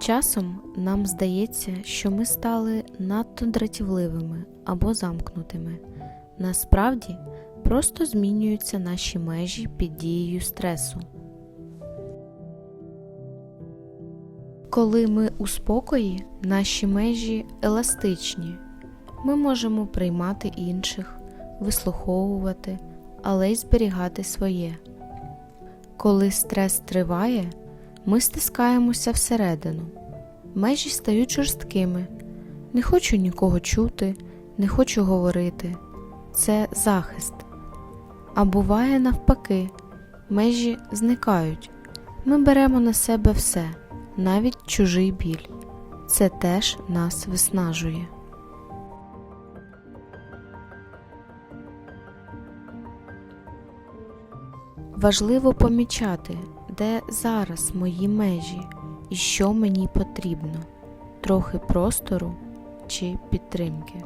Часом нам здається, що ми стали надто дратівливими або замкнутими. Насправді просто змінюються наші межі під дією стресу. Коли ми у спокої, наші межі еластичні. Ми можемо приймати інших, вислуховувати, але й зберігати своє. Коли стрес триває, ми стискаємося всередину. Межі стають жорсткими. Не хочу нікого чути, не хочу говорити. Це захист. А буває навпаки, межі зникають. Ми беремо на себе все, навіть чужий біль. Це теж нас виснажує. Важливо помічати, де зараз мої межі і що мені потрібно трохи простору чи підтримки.